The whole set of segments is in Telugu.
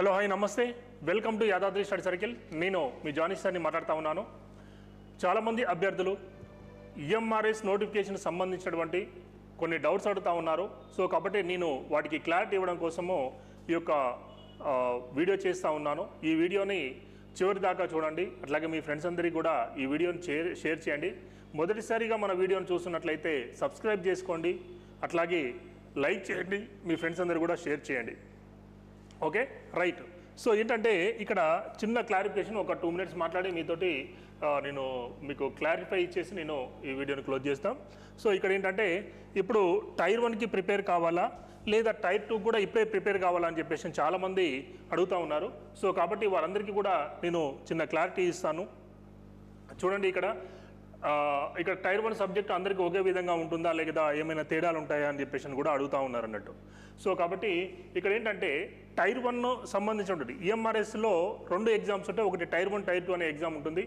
హలో హాయ్ నమస్తే. Welcome to Yadadri study circle. నేను మీ జానీ సార్ని మాట్లాడుతూ ఉన్నాను. చాలామంది అభ్యర్థులు ఈఎంఆర్ఎస్ నోటిఫికేషన్ సంబంధించినటువంటి కొన్ని డౌట్స్ అడుగుతూ ఉన్నారు. సో కాబట్టి నేను వాటికి క్లారిటీ ఇవ్వడం కోసము ఈ యొక్క వీడియో చేస్తూ ఉన్నాను. ఈ వీడియోని చివరి దాకా చూడండి. అట్లాగే మీ ఫ్రెండ్స్ అందరికీ కూడా ఈ వీడియోని షేర్ షేర్ చేయండి. మొదటిసారిగా మన వీడియోని చూస్తున్నట్లయితే సబ్స్క్రైబ్ చేసుకోండి. అట్లాగే లైక్ చేయండి. మీ ఫ్రెండ్స్ అందరు కూడా షేర్ చేయండి. ఓకే? రైట్. సో ఏంటంటే ఇక్కడ చిన్న క్లారిఫికేషన్ ఒక టూ మినిట్స్ మాట్లాడి మీతోటి నేను మీకు క్లారిఫై ఇచ్చేసి నేను ఈ వీడియోని క్లోజ్ చేస్తాం. సో ఇక్కడ ఏంటంటే ఇప్పుడు టైర్ వన్కి ప్రిపేర్ కావాలా? లేదా టైర్ టూ కూడా ఇప్పుడే ప్రిపేర్ కావాలా అని చెప్పేసి చాలామంది అడుగుతూ ఉన్నారు. సో కాబట్టి వారందరికీ కూడా నేను చిన్న క్లారిటీ ఇస్తాను. చూడండి ఇక్కడ. ఇక్కడ టైర్ వన్ సబ్జెక్ట్ అందరికీ ఒకే విధంగా ఉంటుందా? లేదా ఏమైనా తేడాలు ఉంటాయా? అని చెప్పేసి కూడా అడుగుతూ ఉన్నారు అన్నట్టు. సో కాబట్టి ఇక్కడ ఏంటంటే టైర్ వన్ సంబంధించినటువంటి ఈఎంఆర్ఎస్లో రెండు ఎగ్జామ్స్ ఉంటాయి. ఒకటి టైర్ వన్ టైర్ టూ అనే ఎగ్జామ్ ఉంటుంది.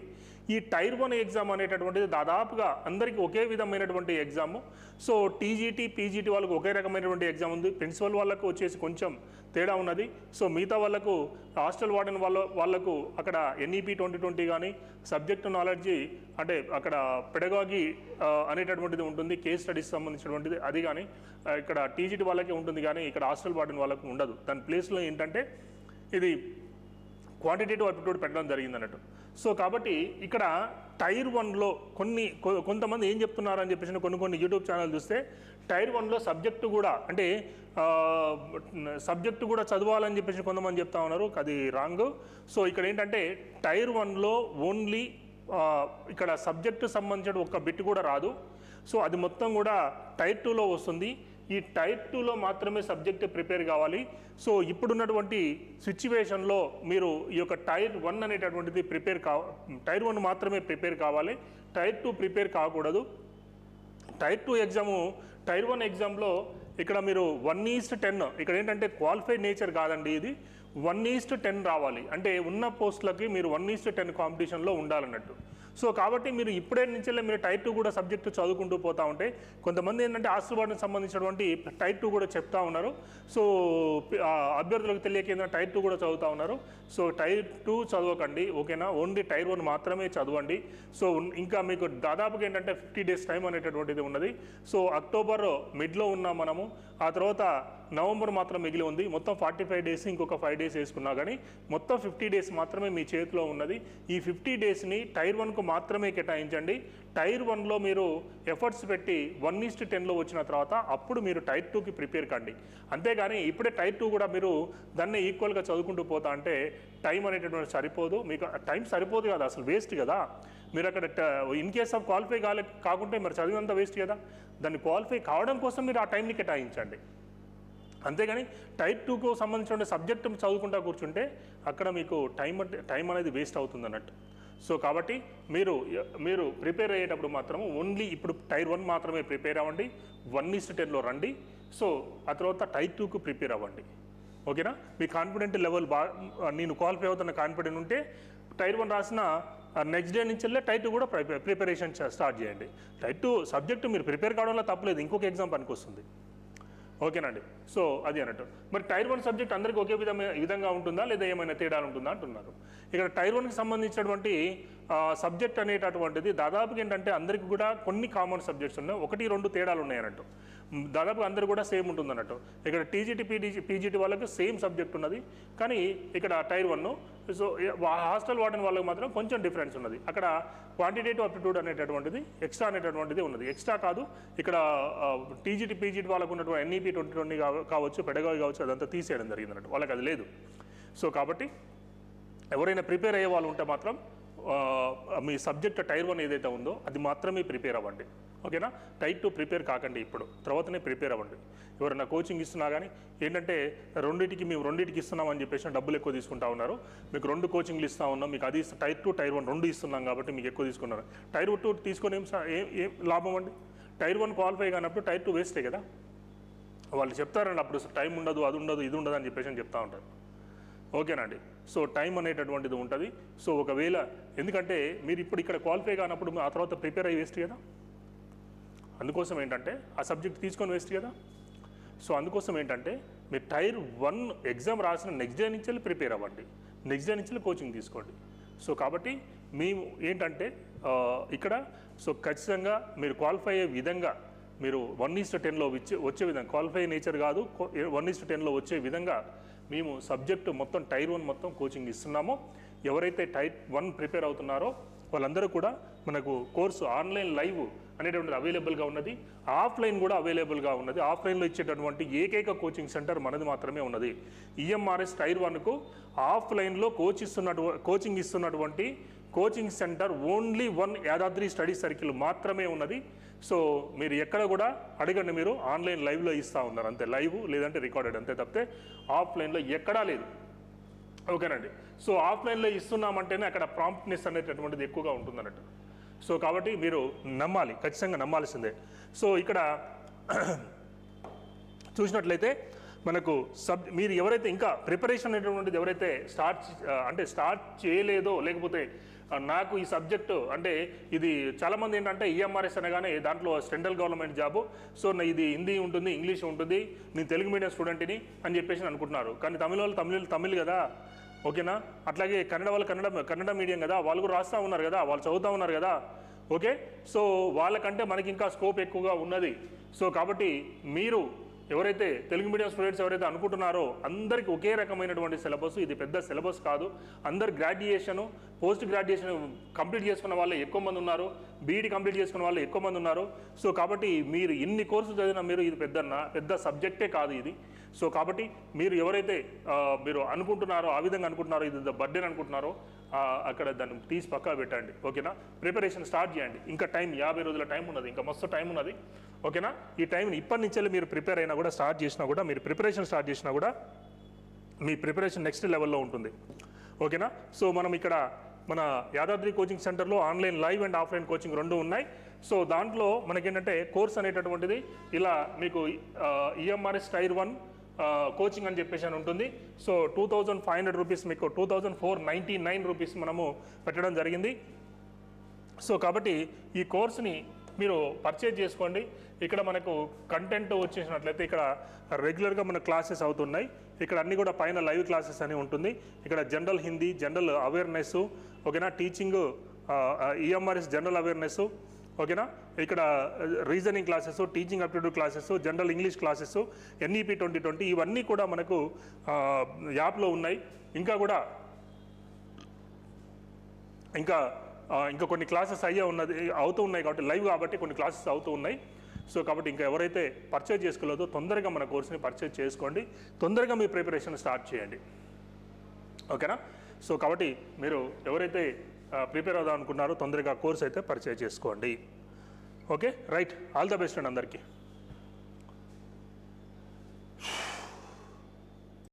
ఈ టైర్ వన్ ఎగ్జామ్ అనేటటువంటిది దాదాపుగా అందరికీ ఒకే విధమైనటువంటి ఎగ్జామ్ సో టీజీటీ పీజీటీ వాళ్ళకు ఒకే రకమైనటువంటి ఎగ్జామ్ ఉంది. ప్రిన్సిపల్ వాళ్ళకు వచ్చేసి కొంచెం తేడా ఉన్నది. సో మిగతా వాళ్ళకు హాస్టల్ వార్డెన్ వాళ్ళ వాళ్ళకు అక్కడ ఎన్ఈపి ట్వంటీ ట్వంటీ కానీ సబ్జెక్ట్ నాలెడ్జి అంటే అక్కడ పెడగాగి అనేటటువంటిది ఉంటుంది. కేస్ స్టడీస్ సంబంధించినటువంటిది అది కానీ ఇక్కడ టీజీటీ వాళ్ళకి ఉంటుంది కానీ ఇక్కడ హాస్టల్ వార్డెన్ వాళ్ళకు ఉండదు. దాని ప్లేస్లో ఏంటంటే ఇది క్వాంటిటేటివ్ అప్టిట్యూడ్ పెట్టడం జరిగింది అన్నట్టు. సో కాబట్టి ఇక్కడ టైర్ వన్లో కొన్ని కొ- కొంతమంది ఏం చెప్తున్నారు అని చెప్పేసి కొన్ని కొన్ని యూట్యూబ్ ఛానల్ చూస్తే టైర్ వన్లో సబ్జెక్టు కూడా అంటే సబ్జెక్టు కూడా చదవాలని చెప్పేసి కొంతమంది చెప్తా ఉన్నారు. అది రాంగ్ సో ఇక్కడ ఏంటంటే టైర్ వన్లో ఓన్లీ ఇక్కడ సబ్జెక్టు సంబంధించిన ఒక బిట్ కూడా రాదు. సో అది మొత్తం కూడా టైర్ టూలో వస్తుంది. ఈ టైర్ టూలో మాత్రమే సబ్జెక్ట్ ప్రిపేర్ కావాలి. సో ఇప్పుడున్నటువంటి సిచ్యువేషన్లో మీరు ఈ యొక్క టైర్ వన్ అనేటటువంటిది ప్రిపేర్ కా టైర్ వన్ మాత్రమే ప్రిపేర్ కావాలి. టైర్ టూ ప్రిపేర్ కాకూడదు. Tier two exam tier one ఎగ్జామ్లో ఇక్కడ మీరు వన్ ఈస్ట్ టెన్ ఇక్కడ ఏంటంటే క్వాలిఫైడ్ నేచర్ కాదండి ఇది. వన్ ఈస్ట్ టెన్ రావాలి. అంటే ఉన్న పోస్టులకి మీరు వన్ ఈస్ట్ టెన్ కాంపిటీషన్లో ఉండాలన్నట్టు. సో కాబట్టి మీరు ఇప్పుడే నుంచే మీరు టైర్ టూ కూడా సబ్జెక్టు చదువుకుంటూ పోతా ఉంటే కొంతమంది ఏంటంటే ఆశీర్వాదం సంబంధించినటువంటి టైర్ టూ కూడా చెప్తా ఉన్నారు. సో అభ్యర్థులకు తెలియక ఏంటంటే టైర్ టూ కూడా చదువుతా ఉన్నారు. సో టైర్ టూ చదవకండి ఓకేనా? ఓన్లీ టైర్ వన్ మాత్రమే చదవండి. సో ఇంకా మీకు దాదాపుగా ఏంటంటే ఫిఫ్టీ డేస్ టైం అనేటటువంటిది ఉన్నది. సో అక్టోబర్ మిడ్లో ఉన్నాం మనము. ఆ తర్వాత నవంబర్ మాత్రం మిగిలి ఉంది. మొత్తం ఫార్టీ ఫైవ్ డేస్ ఇంకొక ఫైవ్ డేస్ వేసుకున్నా కానీ మొత్తం ఫిఫ్టీ డేస్ మాత్రమే మీ చేతిలో ఉన్నది. ఈ ఫిఫ్టీ డేస్ని టైర్ వన్కు మాత్రమే కేటాయించండి. టైర్ వన్లో మీరు ఎఫర్ట్స్ పెట్టి వన్ ఈస్ట్ టెన్లో వచ్చిన తర్వాత అప్పుడు మీరు టైర్ టూకి ప్రిపేర్ కండి. అంతేగాని ఇప్పుడే టైర్ టూ కూడా మీరు దాన్ని ఈక్వల్గా చదువుకుంటూ పోతా అంటే టైం అనేటటువంటి సరిపోదు. మీకు టైం సరిపోదు కదా అసలు వేస్ట్ కదా. మీరు అక్కడ ఇన్ కేస్ ఆఫ్ క్వాలిఫై కాలే కాకుంటే మరి చదివినంత వేస్ట్ కదా. దాన్ని క్వాలిఫై కావడం కోసం మీరు ఆ టైంని కేటాయించండి. అంతేగాని టైప్ టూకు సంబంధించిన సబ్జెక్ట్ చదువుకుంటా కూర్చుంటే అక్కడ మీకు టైం టైం అనేది వేస్ట్ అవుతుంది అన్నట్టు. సో కాబట్టి మీరు మీరు ప్రిపేర్ అయ్యేటప్పుడు మాత్రం ఓన్లీ ఇప్పుడు టైర్ వన్ మాత్రమే ప్రిపేర్ అవ్వండి. వన్ ఈస్ టెన్లో రండి. సో ఆ తర్వాత టైర్ టూకు ప్రిపేర్ అవ్వండి. ఓకేనా? మీ కాన్ఫిడెంట్ లెవెల్ బా నేను క్వాలిఫై అవుతున్న కాన్ఫిడెంట్ ఉంటే టైర్ వన్ రాసిన నెక్స్ట్ డే నుంచి వెళ్ళే టైర్ టూ కూడా ప్రిపరేషన్ స్టార్ట్ చేయండి. టైర్ టూ సబ్జెక్టు మీరు ప్రిపేర్ కావడంలో తప్పలేదు. ఇంకొక ఎగ్జామ్ పనికి వస్తుంది ఓకేనండి. సో అది అన్నట్టు. మరి టైర్ వన్ సబ్జెక్ట్ అందరికీ ఒకే విధమైన విధంగా ఉంటుందా? లేదా ఏమైనా తేడాలు ఉంటుందా? అంటున్నారు. ఇక్కడ టైర్ వన్కి సంబంధించినటువంటి సబ్జెక్ట్ అనేటటువంటిది దాదాపుగా ఏంటంటే అందరికీ కూడా కొన్ని కామన్ సబ్జెక్ట్స్ ఉన్నాయి. ఒకటి రెండు తేడాలు ఉన్నాయి అన్నట్టు దాదాపు అందరు కూడా సేమ్ ఉంటుంది అన్నట్టు ఇక్కడ టీజీటీ పీజీ పీజీటీ వాళ్ళకి సేమ్ సబ్జెక్ట్ ఉన్నది. కానీ ఇక్కడ tier one so hostel warden వాళ్ళకి మాత్రం కొంచెం డిఫరెన్స్ ఉన్నది. అక్కడ క్వాంటిటేటివ్ అప్టిట్యూడ్ అనేటటువంటిది ఎక్స్ట్రా అనేటటువంటిది ఉన్నది. ఎక్స్ట్రా కాదు ఇక్కడ టీజీటీ పీజీటీ వాళ్ళకు ఉన్నటువంటి ఎన్ఈపీ ట్వంటీ ట్వంటీ కావచ్చు పెడగా కావచ్చు అదంతా తీసేయడం జరిగింది అన్నట్టు వాళ్ళకి అది లేదు. సో కాబట్టి ఎవరైనా ప్రిపేర్ అయ్యే వాళ్ళు ఉంటే మాత్రం మీ సబ్జెక్ట్ టైర్ వన్ ఏదైతే ఉందో అది మాత్రమే ప్రిపేర్ అవ్వండి. ఓకేనా? టైర్ టూ ప్రిపేర్ కాకండి ఇప్పుడు. తర్వాతనే ప్రిపేర్ అవ్వండి. ఎవరైనా కోచింగ్ ఇస్తున్నా కానీ ఏంటంటే రెండింటికి మేము రెండింటికి ఇస్తున్నామని చెప్పేసి డబ్బులు ఎక్కువ తీసుకుంటా ఉన్నారు. మీకు రెండు కోచింగ్లు ఇస్తా ఉన్నాం మీకు అది టైర్ టూ టైర్ వన్ రెండు ఇస్తున్నాం కాబట్టి మీకు ఎక్కువ తీసుకున్నారు. టైర్ టూ తీసుకొని ఏం ఏం ఏం లాభం అండి? టైర్ వన్ క్వాలిఫై కానప్పుడు టైర్ టూ వేస్టే కదా? వాళ్ళు చెప్తారండి అప్పుడు టైం ఉండదు అది ఉండదు ఇది ఉండదు అని చెప్పేసి చెప్తా ఉంటారు. ఓకేనండి. సో టైం అనేటటువంటిది ఉంటుంది. సో ఒకవేళ ఎందుకంటే మీరు ఇప్పుడు ఇక్కడ క్వాలిఫై కానప్పుడు ఆ తర్వాత ప్రిపేర్ అయ్యి వేస్ట్ కదా? అందుకోసం ఏంటంటే ఆ సబ్జెక్ట్ తీసుకొని వేస్ట్ కదా? సో అందుకోసం ఏంటంటే మీరు టైర్ వన్ ఎగ్జామ్ రాసిన నెక్స్ట్ డే నుంచి ప్రిపేర్ అవ్వండి. నెక్స్ట్ డే నుంచి కోచింగ్ తీసుకోండి. సో కాబట్టి మేము ఏంటంటే ఇక్కడ సో ఖచ్చితంగా మీరు క్వాలిఫై అయ్యే విధంగా మీరు వన్ ఈస్ట్ టెన్లో వచ్చే వచ్చే విధంగా క్వాలిఫై నేచర్ కాదు వన్ ఈస్ట్ టెన్లో వచ్చే విధంగా మేము సబ్జెక్టు మొత్తం టైర్ వన్ మొత్తం కోచింగ్ ఇస్తున్నామో. ఎవరైతే టైర్ వన్ ప్రిపేర్ అవుతున్నారో వాళ్ళందరూ కూడా మనకు కోర్సు ఆన్లైన్ లైవ్ అనేటువంటిది అవైలబుల్గా ఉన్నది. ఆఫ్లైన్ కూడా అవైలబుల్గా ఉన్నది. ఆఫ్లైన్లో ఇచ్చేటటువంటి ఏకైక కోచింగ్ సెంటర్ మనది మాత్రమే ఉన్నది. ఈఎంఆర్ఎస్ టైర్ వన్కు ఆఫ్లైన్లో కోచ్ ఇస్తున్నటు కోచింగ్ ఇస్తున్నటువంటి coaching centre only one Yadadri study circle మాత్రమే ఉన్నది. సో మీరు ఎక్కడ కూడా అడగండి మీరు ఆన్లైన్ లైవ్లో ఇస్తూ ఉన్నారు. అంతే లైవ్ లేదంటే రికార్డెడ్ అంతే తప్పితే ఆఫ్లైన్లో ఎక్కడా లేదు. ఓకేనండి. సో ఆఫ్లైన్లో ఇస్తున్నామంటేనే అక్కడ ప్రాంప్ట్నెస్ అనేటటువంటిది ఎక్కువగా ఉంటుందన్నట్టు. సో కాబట్టి మీరు నమ్మాలి ఖచ్చితంగా నమ్మాల్సిందే. సో ఇక్కడ చూసినట్లయితే మనకు సబ్ మీరు ఎవరైతే ఇంకా ప్రిపరేషన్ అనేటువంటిది ఎవరైతే స్టార్ట్ చే- అంటే స్టార్ట్ చేయలేదో లేకపోతే నాకు ఈ సబ్జెక్టు అంటే ఇది చాలామంది ఏంటంటే ఈఎంఆర్ఎస్ అనగానే దాంట్లో సెంట్రల్ గవర్నమెంట్ జాబు. సో ఇది హిందీ ఉంటుంది ఇంగ్లీష్ ఉంటుంది నేను తెలుగు మీడియం స్టూడెంట్ని అని చెప్పేసి అనుకుంటున్నారు. కానీ తమిళ వాళ్ళు తమిళ తమిళ్ కదా. ఓకేనా? అట్లాగే కన్నడ వాళ్ళు కన్నడ కన్నడ మీడియం కదా. వాళ్ళు కూడా రాస్తూ ఉన్నారు కదా. వాళ్ళు చదువుతూ ఉన్నారు కదా. ఓకే? సో వాళ్ళకంటే మనకి ఇంకా స్కోప్ ఎక్కువగా ఉన్నది. సో కాబట్టి మీరు ఎవరైతే తెలుగు మీడియం స్టూడెంట్స్ ఎవరైతే అనుకుంటున్నారో అందరికీ ఒకే రకమైనటువంటి సిలబస్ ఇది పెద్ద సిలబస్ కాదు. అందరు గ్రాడ్యుయేషన్ పోస్ట్ గ్రాడ్యుయేషన్ కంప్లీట్ చేసుకున్న వాళ్ళు ఎక్కువ మంది ఉన్నారు. బీఈడి కంప్లీట్ చేసుకున్న వాళ్ళు ఎక్కువ మంది ఉన్నారు. సో కాబట్టి మీరు ఎన్ని కోర్సులు చదివినా మీరు ఇది పెద్ద పెద్ద సబ్జెక్టే కాదు ఇది. సో కాబట్టి మీరు ఎవరైతే మీరు అనుకుంటున్నారో ఆ విధంగా అనుకుంటున్నారో ఇది బర్త్డే అనుకుంటున్నారో అక్కడ దాన్ని తీసి పక్కా పెట్టండి ఓకేనా? ప్రిపరేషన్ స్టార్ట్ చేయండి. ఇంకా టైం యాభై రోజుల టైం ఉన్నది ఇంకా మస్తు టైం ఉన్నది ఓకేనా? ఈ టైంని ఇప్పటి నుంచే మీరు ప్రిపేర్ అయినా కూడా స్టార్ట్ చేసినా కూడా మీరు ప్రిపరేషన్ స్టార్ట్ చేసినా కూడా మీ ప్రిపరేషన్ నెక్స్ట్ లెవెల్లో ఉంటుంది ఓకేనా? సో మనం ఇక్కడ మన యాదాద్రి కోచింగ్ సెంటర్లో online live and offline coaching రెండు ఉన్నాయి. సో దాంట్లో మనకేంటంటే కోర్స్ అనేటటువంటిది ఇలా మీకు ఈఎంఆర్ఎస్ టైర్ వన్ కోచింగ్ అని చెప్పేసి అని ఉంటుంది. So two thousand five hundred rupees మీకు two thousand four ninety nine rupees మనము పెట్టడం జరిగింది. సో కాబట్టి ఈ కోర్స్ని మీరు పర్చేజ్ చేసుకోండి. ఇక్కడ మనకు కంటెంట్ వచ్చేసినట్లయితే ఇక్కడ రెగ్యులర్గా మన క్లాసెస్ అవుతున్నాయి. ఇక్కడ అన్నీ కూడా పైన లైవ్ క్లాసెస్ అని ఉంటుంది. ఇక్కడ జనరల్ హిందీ జనరల్ అవేర్నెస్ ఓకేనా? టీచింగ్ ఈఎంఆర్ఎస్ జనరల్ అవేర్నెస్ ఓకేనా? ఇక్కడ reasoning classes teaching aptitude classes general English classes NEP twenty twenty ఇవన్నీ కూడా మనకు uh, యాప్లో ఉన్నాయి. ఇంకా కూడా ఇంకా uh, ఇంకా కొన్ని క్లాసెస్ అయ్యే ఉన్నది అవుతూ ఉన్నాయి కాబట్టి లైవ్ కాబట్టి కొన్ని క్లాసెస్ అవుతూ ఉన్నాయి. సో కాబట్టి ఇంకా ఎవరైతే పర్చేజ్ చేసుకోలేదో తొందరగా మన కోర్స్ని పర్చేజ్ చేసుకోండి. తొందరగా మీ ప్రిపరేషన్ స్టార్ట్ చేయండి. ఓకేనా? సో కాబట్టి మీరు ఎవరైతే ప్రిపేర్ అవుదాం అనుకున్నారో తొందరగా కోర్స్ అయితే పర్చేజ్ చేసుకోండి. Okay? Right. All the best అండి అందరికీ.